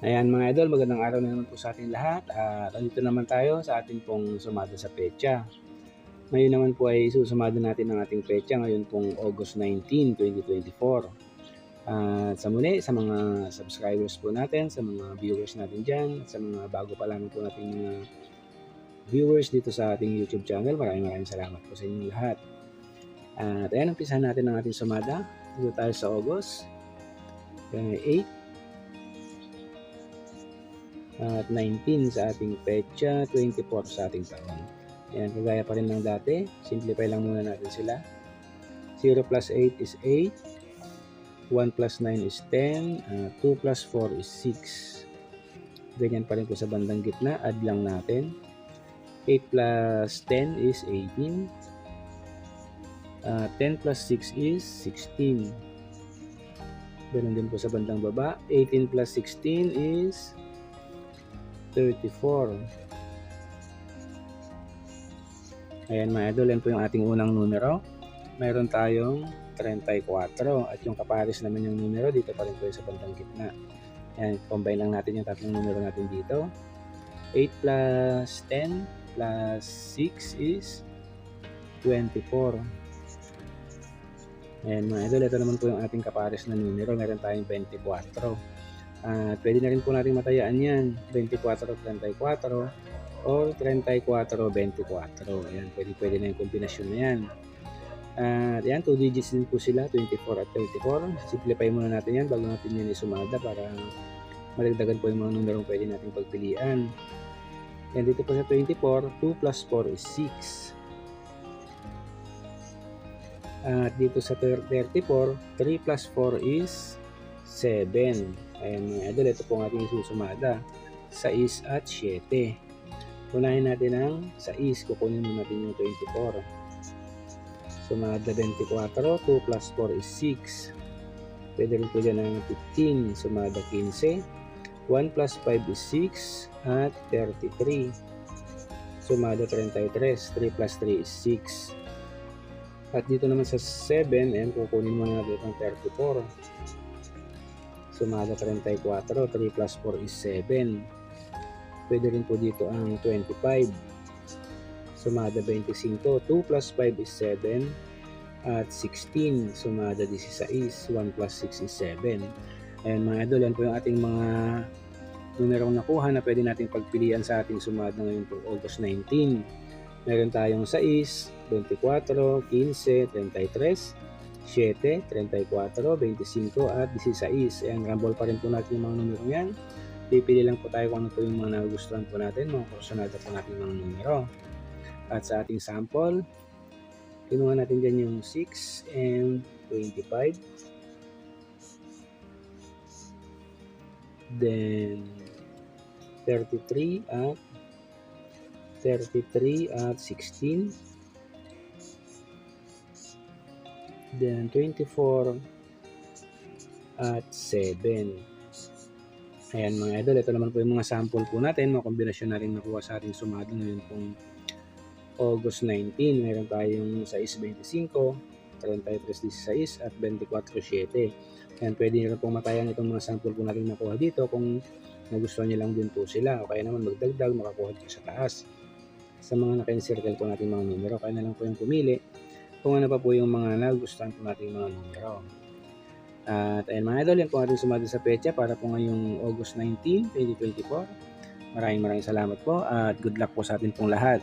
Ayan mga idol, magandang araw na naman po sa ating lahat. At andito naman tayo sa ating pong sumada sa pecha. Ngayon naman po ay susumada natin ang ating pecha ngayon pong August 19, 2024. At sa muli, sa mga subscribers po natin, sa mga viewers natin dyan, sa mga bago pa lamang po natin mga viewers dito sa ating YouTube channel, maraming maraming salamat po sa inyong lahat. At ayan, umpisahan natin ang ating sumada. Dito tayo sa August. Yan ay 8 at 19 sa ating pecha, 24 sa ating taon. Ayan, kagaya pa rin ng dati. Simplify lang muna natin sila. 0 plus 8 is 8. 1 plus 9 is 10. Uh, 2 plus 4 is 6. Ganyan pa rin po sa bandang gitna. Add lang natin. 8 plus 10 is 18. Uh, 10 plus 6 is 16. Ganun din po sa bandang baba. 18 plus 16 is 34. Ayan mga idol, yan po yung ating unang numero. Mayroon tayong 34 at yung kapares naman yung numero dito pa rin po sa bandang gitna. Ayan, combine lang natin yung tatlong numero natin dito. 8 plus 10 plus 6 is 24. Ayan mga idol, ito naman po yung ating kapares na numero. Meron tayong 24. Uh, pwede na rin po natin matayaan yan. 24-34 or 34-24. Ayan, pwede, pwede na yung kombinasyon na yan. At uh, yan, 2 digits din po sila, 24 at 34. Simplify muna natin yan bago natin yan isumada para madagdagan po yung mga numerong pwede natin pagpilian. Yan, dito po sa 24, 2 plus 4 is 6. At dito sa 34, 3 plus 4 is 7. Ayan mga idol, ito po ang ating susumada. 6 at 7. Unahin natin ang 6. Kukunin mo natin yung 24. Sumada 24. 2 plus 4 is 6. Pwede rin po dyan ang 15. Sumada 15. 1 plus 5 is 6 at 33. Sumada 33. 3 plus 3 is 6. At dito naman sa 7, ayan, kukunin mo natin ang 34 sumada 34, 3 plus 4 is 7. Pwede rin po dito ang 25. Sumada 25, 2 plus 5 is 7. At 16, sumada 16, 1 plus 6 is 7. Ayan mga idol, yan po yung ating mga numerong nakuha na pwede nating pagpilian sa ating sumada ngayon po August 19. Meron tayong 6, 24, 15, 33, 7, 34, 25 at 16. Ayan, rumble pa rin po natin yung mga numero yan. Pipili lang po tayo kung ano po yung mga nagustuhan po natin, mga kursunada po natin mga numero. At sa ating sample, kinuha natin dyan yung 6 and 25. Then, 33 at 33 at 16. Then 24 at 7. Ayan mga idol, ito naman po yung mga sample po natin, mga kombinasyon natin nakuha sa ating sumado ngayon pong August 19. Meron tayong 6.25, 33.16 at 24.7. Ayan, pwede nyo pong matayan itong mga sample po natin nakuha dito kung nagustuhan nyo lang din po sila. O kaya naman magdagdag, makakuha dito sa taas. Sa mga naka-encircle po natin mga numero, kaya na lang po yung pumili kung ano pa po yung mga nagustuhan po natin mga numero. At ayun mga idol, yan po ating sumali sa pecha para po ngayong August 19, 2024. Maraming maraming salamat po at good luck po sa atin pong lahat.